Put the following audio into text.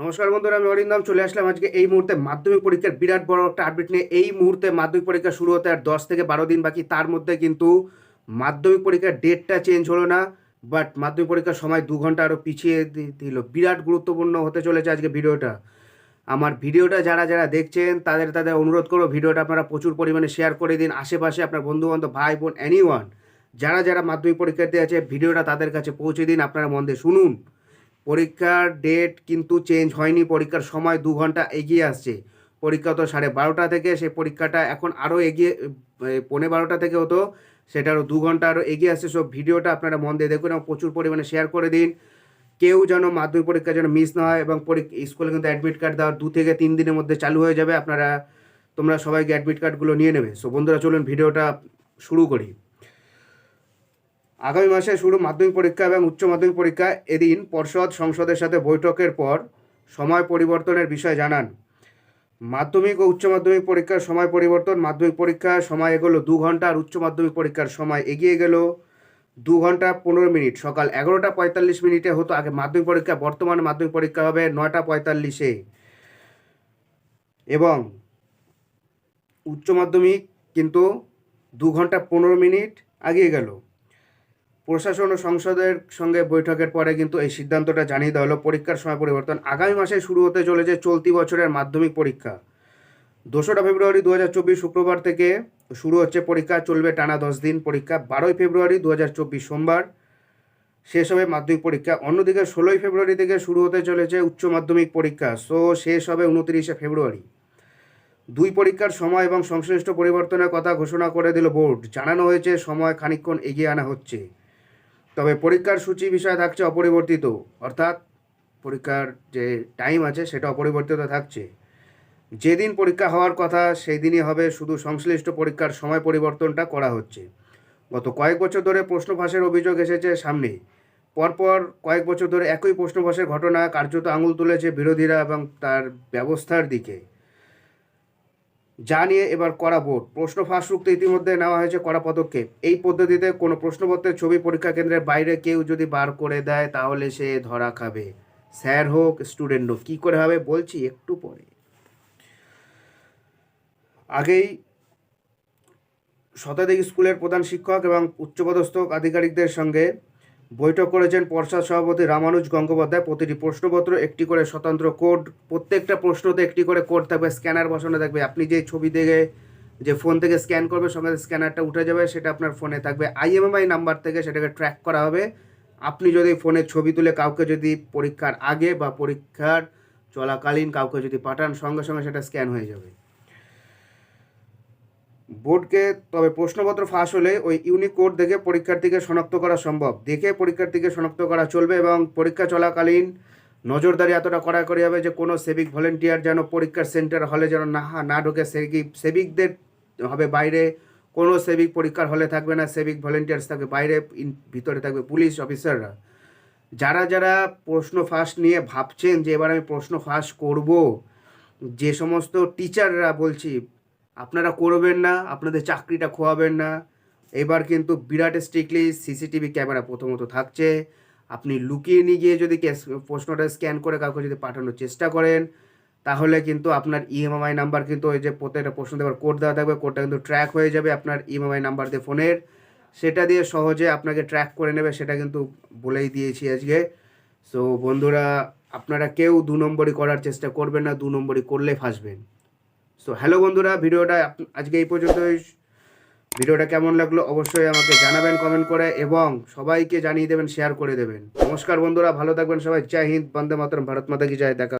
নমস্কার বন্ধুরা, আমি অরিন্দম, চলে আসলাম আজকে এই মুহূর্তে মাধ্যমিক পরীক্ষার বিরাট বড় একটা আপডেট নিয়ে। এই মুহূর্তে মাধ্যমিক পরীক্ষা শুরু হতে আর দশ থেকে বারো দিন বাকি, তার মধ্যে কিন্তু মাধ্যমিক পরীক্ষার ডেটটা চেঞ্জ হলো না বাট মাধ্যমিক পরীক্ষার সময় দু ঘণ্টা আরও পিছিয়ে দিল। বিরাট গুরুত্বপূর্ণ হতে চলেছে আজকে ভিডিওটা। আমার ভিডিওটা যারা যারা দেখছেন, তাদের তাদের অনুরোধ করব ভিডিওটা আপনারা প্রচুর পরিমাণে শেয়ার করে দিন। আশেপাশে আপনার বন্ধুবান্ধব, ভাই, বোন এনি যারা যারা মাধ্যমিক পরীক্ষার্থী আছে, ভিডিওটা তাদের কাছে পৌঁছে দিন, আপনারা মন দিয়ে শুনুন। পরীক্ষার ডেট কিন্তু চেঞ্জ হয়নি, পরীক্ষার সময় দু ঘণ্টা এগিয়ে আসছে। পরীক্ষা তো সাড়ে বারোটা থেকে, সেই পরীক্ষাটা এখন আরও এগিয়ে পৌনে বারোটা থেকে হতো সেটা আরও দু ঘণ্টা আরও এগিয়ে আসছে। সব ভিডিওটা আপনারা মন দিয়ে দেখুন এবং প্রচুর পরিমাণে শেয়ার করে দিন। কেউ যেন মাধ্যমিক পরীক্ষা যেন মিস না হয় এবং স্কুলে কিন্তু অ্যাডমিট কার্ড দেওয়ার দু থেকে তিন দিনের মধ্যে চালু হয়ে যাবে, আপনারা, তোমরা সবাইকে অ্যাডমিট কার্ডগুলো নিয়ে নেবে। সো বন্ধুরা, চলুন ভিডিওটা শুরু করি। আগামী মাসে শুরু মাধ্যমিক পরীক্ষা এবং উচ্চ মাধ্যমিক পরীক্ষা। এদিন পর্ষদ সংসদের সাথে বৈঠকের পর সময় পরিবর্তনের বিষয় জানান। মাধ্যমিক ও উচ্চ মাধ্যমিক পরীক্ষার সময় পরিবর্তন, মাধ্যমিক পরীক্ষার সময় এগোলো দু ঘণ্টা আর উচ্চ মাধ্যমিক পরীক্ষার সময় এগিয়ে গেল দু ঘণ্টা পনেরো মিনিট। সকাল এগারোটা পঁয়তাল্লিশ মিনিটে হতো আগে মাধ্যমিক পরীক্ষা, বর্তমানে মাধ্যমিক পরীক্ষা হবে নয়টা পঁয়তাল্লিশে। এবং উচ্চ মাধ্যমিক কিন্তু দু ঘণ্টা পনেরো মিনিট আগিয়ে গেল। প্রশাসন ও সংসদের সঙ্গে বৈঠকের পরে কিন্তু এই সিদ্ধান্তটা জানিয়ে দেওয়া হলো। পরীক্ষার সময় পরিবর্তন আগামী মাসে শুরু হতে চলেছে চলতি বছরের মাধ্যমিক পরীক্ষা। দোসরা ফেব্রুয়ারি দু হাজার চব্বিশ শুক্রবার থেকে শুরু হচ্ছে পরীক্ষা, চলবে টানা দশ দিন পরীক্ষা। বারোই ফেব্রুয়ারি দু হাজার চব্বিশ সোমবার শেষ হবে মাধ্যমিক পরীক্ষা। অন্যদিকে ষোলোই ফেব্রুয়ারি থেকে শুরু হতে চলেছে উচ্চ মাধ্যমিক পরীক্ষা। সো শেষ হবে উনত্রিশে ফেব্রুয়ারি। দুই পরীক্ষার সময় এবং সংশ্লিষ্ট পরিবর্তনের কথা ঘোষণা করে দিল বোর্ড। জানানো হয়েছে সময় খানিকক্ষণ এগিয়ে আনা হচ্ছে। তবে পরীক্ষার সূচি বিষয় থাকছে অপরিবর্তিত, অর্থাৎ পরীক্ষার যে টাইম আছে সেটা অপরিবর্তিত থাকছে। যেদিন পরীক্ষা হওয়ার কথা সেই দিনই হবে শুধু সংশ্লিষ্ট পরীক্ষার সময় পরিবর্তনটা করা হচ্ছে। গত কয়েক বছর ধরে প্রশ্ন ফাঁসের অভিযোগ এসেছে সামনে। পরপর কয়েক বছর ধরে একই প্রশ্ন ফাঁসের ঘটনা কার্যত আঙুল তুলেছে বিরোধীরা এবং তার ব্যবস্থার দিকে। যা নিয়ে এবার করা বোর্ড প্রশ্ন ফাঁস রুখতে ইতিমধ্যে নেওয়া হয়েছে কড়া পদক্ষেপ। এই পদ্ধতিতে কোনো প্রশ্নপত্রের ছবি পরীক্ষা কেন্দ্রের বাইরে কেউ যদি বার করে দেয়, তাহলে সে ধরা খাবে। স্যার হোক, স্টুডেন্ট হোক, কী করে হবে বলছি একটু পরে। আগেই শতাধিক স্কুলের প্রধান শিক্ষক এবং উচ্চপদস্থ আধিকারিকদের সঙ্গে বৈঠক করেছেন পর্ষদ সভাপতি রামানুজ গঙ্গোপাধ্যায়। প্রতিটি প্রশ্নপত্র একটি করে স্বতন্ত্র কোড, প্রত্যেকটা প্রশ্নতে একটি করে কোড থাকবে, স্ক্যানার বসানো থাকবে। আপনি যে ছবি দেখে, যে ফোন থেকে স্ক্যান করবে, সঙ্গে স্ক্যানারটা উঠে যাবে, সেটা আপনার ফোনে থাকবে। আইএমএমআই নাম্বার থেকে সেটাকে ট্র্যাক করা হবে। আপনি যদি ফোনে ছবি তুলে কাউকে যদি পরীক্ষার আগে বা পরীক্ষার চলাকালীন কাউকে যদি পাঠান, সঙ্গে সঙ্গে সেটা স্ক্যান হয়ে যাবে। বোর্ডকে, তবে প্রশ্নপত্র ফাঁস হলে ওই ইউনিক কোড দেখে পরীক্ষার্থীকে শনাক্ত করা সম্ভব। দেখে পরীক্ষার্থীকে শনাক্ত করা চলবে এবং পরীক্ষা চলাকালীন নজরদারি এতটা কড়াকড়ি হবে যে কোনো সেভিক ভলেন্টিয়ার যেন পরীক্ষার সেন্টার হলে যেন না না ঢোকে। সেভিক সেভিকদের হবে বাইরে, কোনো সেভিক পরীক্ষার হলে থাকবে না। সেভিক ভলেন্টিয়ার্স থাকবে বাইরে ভিতরে থাকবে পুলিশ অফিসাররা। যারা যারা প্রশ্ন ফাঁস নিয়ে ভাবছেন যে এবার আমি প্রশ্ন ফাঁস করব, যে সমস্ত টিচাররা বলছি আপনারা করবেন না, আপনাদের চাকরিটা খোয়াবেন না। এবার কিন্তু বিরাট স্ট্রিক্টলি সিসিটিভি ক্যামেরা প্রথমত থাকছে। আপনি লুকিয়ে নিয়ে গিয়ে যদি প্রশ্নটা স্ক্যান করে কাউকে যদি পাঠানোর চেষ্টা করেন, তাহলে কিন্তু আপনার ইএমআই নাম্বার কিন্তু ওই যে প্রত্যেকটা প্রশ্ন দেওয়ার কোড দেওয়া থাকবে কোডটা কিন্তু ট্র্যাক হয়ে যাবে আপনার ইএমআই নাম্বার দিয়ে ফোনের। সেটা দিয়ে সহজে আপনাকে ট্র্যাক করে নেবে, সেটা কিন্তু বলেই দিয়েছি আজকে। সো বন্ধুরা, আপনারা কেউ দু নম্বরই করার চেষ্টা করবেন না, দু নম্বরই করলে ফাঁসবেন। সো হ্যালো বন্ধুরা, ভিডিওটা আজকে এই পর্যন্তই। ভিডিওটা কেমন লাগল অবশ্যই আমাকে জানাবেন কমেন্ট করে এবং সবাইকে জানিয়ে দেবেন শেয়ার করে দেবেন। নমস্কার বন্ধুরা, ভালো থাকবেন সবাই। জয় হিন্দ, বন্দে মাতরম, ভারত মাতা কি জয়। দেখা